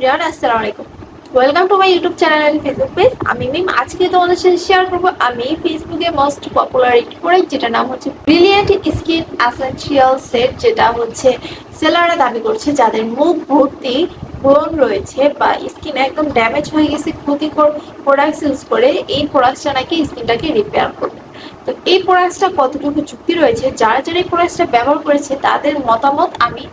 Everyone, আসসালামু আলাইকুম। Welcome to my YouTube channel and Facebook page আমি মিম। আজকে তোমাদের সাথে শেয়ার করব আমি ফেসবুকে মোস্ট পপুলার একটি প্রোডাক্ট যেটা নাম হচ্ছে ব্রিলিয়েন্ট স্কিন অ্যাসেন্সিয়াল সেট যেটা হচ্ছে সেলাররা দাবি করছে যাদের মুখ ভর্তি ব্রণ রয়েছে বা স্কিন একদম ড্যামেজ হয়ে গেছে, ক্ষতিকর প্রোডাক্টস ইউজ করে এই প্রোডাক্টটা নাকি স্কিনটাকে রিপেয়ার করবে। তো এই প্রোডাক্টসটা কতটুকু চুক্তি রয়েছে, যারা যারা এই প্রোডাক্টসটা ব্যবহার করেছে, তাদের মতামত আমি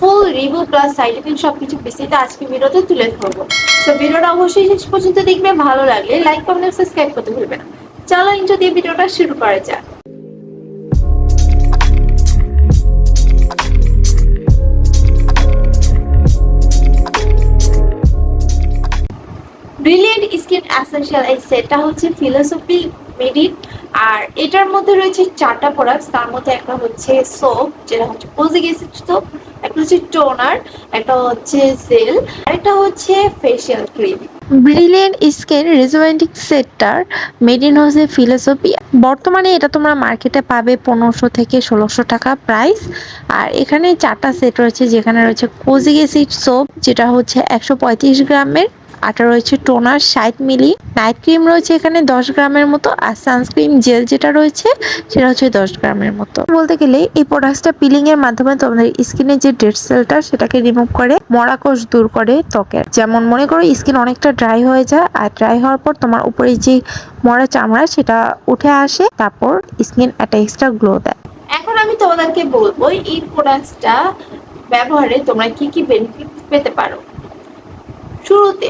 full review plus side effect সবকিছু বিস্তারিত আজকে ভিডিওতে তুলে ধরবো। তো ভিডিওটা অবশ্যই শেষ পর্যন্ত দেখবে, ভালো লাগলে লাইক কমেন্ট সাবস্ক্রাইব করতে ভুলবে না। চলো ইন্টো দিয়ে ভিডিওটা শুরু করা যাক। ব্রিলিয়েন্ট স্কিন অ্যাসেনশিয়াল এই সেটটা হচ্ছে ফিলোসফি মেডিট আর এটার মধ্যে রয়েছে চারটা প্রোডাক্টস তার মধ্যে একটা হচ্ছে সোপ যেটা হচ্ছে অ্যাসিড সোপ একটা হচ্ছে টোনার, একটা হচ্ছে জেল, আরেকটা হচ্ছে facial cream brilliant skin rejuvenating সেটটার made in হচ্ছে ফিলোসফি বর্তমানে এটা তোমরা মার্কেটে পাবে পনেরোশো থেকে ষোলোশো টাকা প্রাইস আর এখানে চারটা সেট রয়েছে, যেখানে রয়েছে কোজিগেসিড সোপ যেটা হচ্ছে একশো পঁয়ত্রিশ গ্রামের। আটা রয়েছে টোনার ষাট মিলি। নাইট ক্রিম রয়েছে এখানে দশ গ্রামের মতো আর সানস্ক্রিন জেল যেটা রয়েছে সেটা হচ্ছে দশ গ্রামের মতো। বলতে গেলে এই প্রোডাক্টটা পিলিং এর মাধ্যমে তোমাদের স্কিনের যে ডেড সেলটা সেটাকে রিমুভ করে মরা কোষ দূর করে ত্বকের। যেমন মনে করো স্কিন অনেকটা ড্রাই হয়ে যায় আর ড্রাই হওয়ার পর তোমার উপরে যে মরা চামড়া সেটা উঠে আসে, তারপর স্কিন একটা এক্সট্রা গ্লো দেয়। এখন আমি তোমাদেরকে বলব এই প্রোডাক্টটা ব্যবহারে তোমরা কি কি বেনিফিট পেতে পারো। শুরুতে।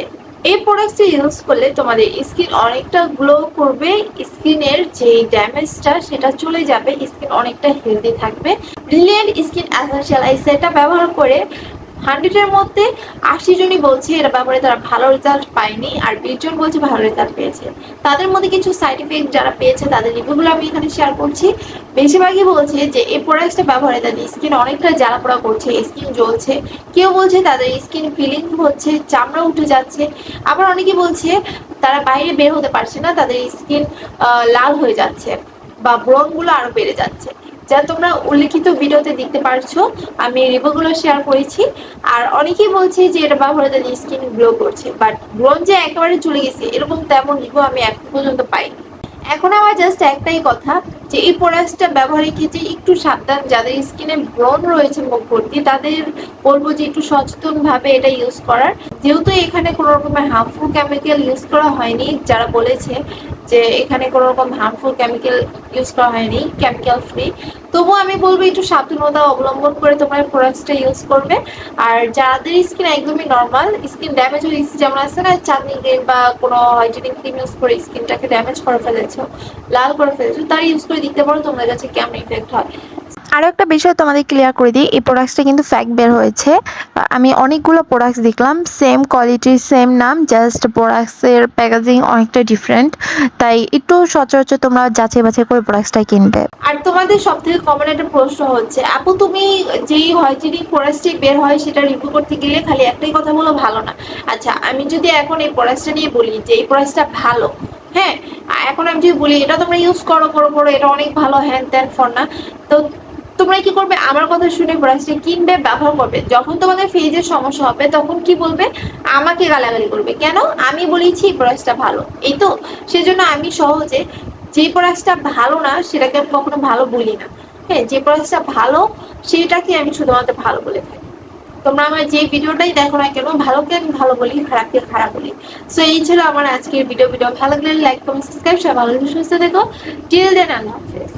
এই প্রোডাক্টটি ইউজ করলে তোমাদের স্কিন অনেকটা গ্লো করবে স্কিনের যে ড্যামেজটা সেটা চলে যাবে স্কিন অনেকটা হেলদি থাকবে। ব্রিলিয়েন্ট স্কিন অ্যাসেন্সিয়াল এই সেটটা ব্যবহার করে হান্ড্রেডের মধ্যে আশি জনই বলছে এটা ব্যবহারে তারা ভালো রেজাল্ট পায়নি, আর বিশ জন বলছে ভালো রেজাল্ট পেয়েছে। তাদের মধ্যে কিছু সাইড এফেক্ট যারা পেয়েছে তাদের রিভিউগুলো আমি এখানে শেয়ার করছি। বেশিরভাগই বলছে যে এই প্রোডাক্টটা ব্যবহারে তাদের স্কিন অনেকটা জ্বালা পোড়া করছে স্কিন জ্বলছে। কেউ বলছে তাদের স্কিন ফিলিং হচ্ছে, চামড়া উঠে যাচ্ছে। আবার অনেকে বলছে তারা বাইরে বের হতে পারছে না, তাদের স্কিন লাল হয়ে যাচ্ছে বা ব্রণগুলো আরও বেড়ে যাচ্ছে। যা তোমরা উল্লেখিত ভিডিওতে দেখতে পারছ, আমি রিভিউগুলো শেয়ার করেছি। আর অনেকেই বলছে যে এটা ব্যবহারে তাদের স্কিন গ্লো করছে বাট ব্রণ যে একেবারে চলে গেছে, এরকম তেমন রিভিউ আমি এখন পর্যন্ত পাইনি। এখন আমার জাস্ট একটাই কথা, যে এই প্রোডাক্টটা ব্যবহারের ক্ষেত্রে একটু সাবধান, যাদের স্কিনে ব্রণ রয়েছে মুখ ভর্তি, তাদের বলব যে একটু সচেতনভাবে এটা ইউজ করার। যেহেতু এখানে কোনো রকমের হার্মফুল কেমিক্যাল ইউজ করা হয়নি, যারা বলেছে যে এখানে কোনো রকম হার্মফুল কেমিক্যাল ইউজ করা হয়নি কেমিক্যাল ফ্রি তবুও আমি বলব একটু সাবধানতা অবলম্বন করে তোমার প্রোডাক্টসটা ইউজ করবে। আর যাদের স্কিন একদমই নর্মাল স্কিন ড্যামেজ হয়ে গেছে যেমন আছে না, চাঁদনি ক্রিম বা কোনো হোয়াইটেনিং ক্রিম ইউজ করে স্কিনটাকে ড্যামেজ করে ফেলেছো, লাল করে ফেলেছো, তার ইউজ করে দিতে পারো তোমাদের কাছে কেমন ইফেক্ট হয়। আরও একটা বিষয় তোমাদের ক্লিয়ার করে দিই, এই প্রোডাক্টসটা কিন্তু ফ্যাক বের হয়েছে। আমি অনেকগুলো প্রোডাক্টস দেখলাম সেম কোয়ালিটির সেম নাম জাস্ট প্রোডাক্টসের প্যাকেজিং অনেকটা ডিফারেন্ট তাই একটু সচরাচর তোমরা যাচাই বাছাই করে প্রোডাক্টসটা কিনবে। আর তোমাদের সব থেকে কমন একটা প্রশ্ন হচ্ছে, আপু তুমি যেই হোয়াইটেনিং প্রোডাক্টটি বের হয় সেটা রিভিউ করতে গেলে খালি একটাই কথা বলো, ভালো না। আচ্ছা আমি যদি এখন এই প্রোডাক্টটা নিয়ে বলি যে এই প্রোডাক্টটা ভালো হ্যাঁ? এখন আমি যদি বলি এটা তোমরা ইউজ করো করো করো, এটা অনেক ভালো হ্যান ত্যান ফর না। তো তোমরা কি করবে? আমার কথা শুনে ব্রাশটি কিনবে, ব্যবহার করবে। যখন তোমাদের ফেজের সমস্যা হবে, তখন কি বলবে? আমাকে গালাগালি করবে। কেন? আমি বলেছি ব্রাশটা ভালো। এই তো, সেজন্য আমি সহজে যে ব্রাশটা ভালো না, সেটাকে আমি কখনো ভালো বলি না। হ্যাঁ যে ব্রাশটা ভালো, সেটাকে আমি শুধুমাত্র ভালো বলে থাকি। তোমরা আমার যে ভিডিওটাই দেখো না কেন, ভালোকে আমি ভালো বলি, খারাপকে খারাপ বলি। সো এই ছিল আমার আজকের ভিডিও ভিডিও ভালো লাগলে লাইক কমেন্ট সাবস্ক্রাইব সবাই ভালো সুস্থ দেখো টিল দেন আল্লাহ হাফেজ।